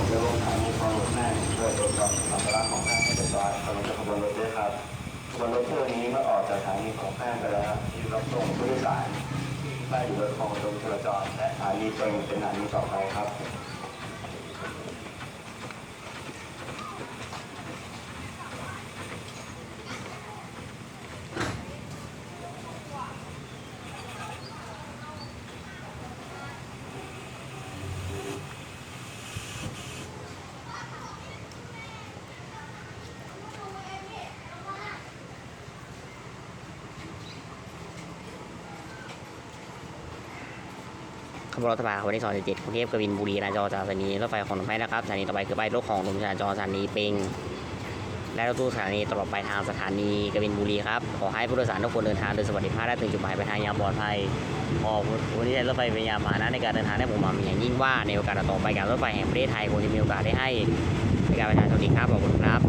ผมจะลงทางมีความหลบแน่เพื่อตรวจสอบอัมภาระของแท่านให้เรียบร้อยกำลังจะขบวนรถด้วยครับขบวนรถเที่ยวนี้เมื่อออกจากสถานีของแพร่ไปแล้วที่รับส่งผู้โดยสารได้อยู่บนของกรมจราจรและสถานีตรงเป็นสถานีต่อไปครับ บรถไฟฟ้าวันที่277กรุงเทพกบินบุรีราจรจากสถานีรถไฟของหนองไผ่นะครับสถานีต่อไปคือป้ายรถของลมจราจรสถานีเปงและรถตู้สถานีตลอดไปทางสถานีกบินบุรีครับขอให้ผู้โดยสารทุกคนเดินทางโดยสวัสดิภาพและถึงจุดหมายปลายทางอย่างปลอดภัยขอวันนี้รถไฟเป็นยานพาหนะในการเดินทางได้ผมหวังอย่างยิ่งว่าในโอกาสต่อไปการรถไฟแห่งประเทศไทยคงจะมีโอกาสได้ให้บริการประชาชนอีกครับขอบคุณครับ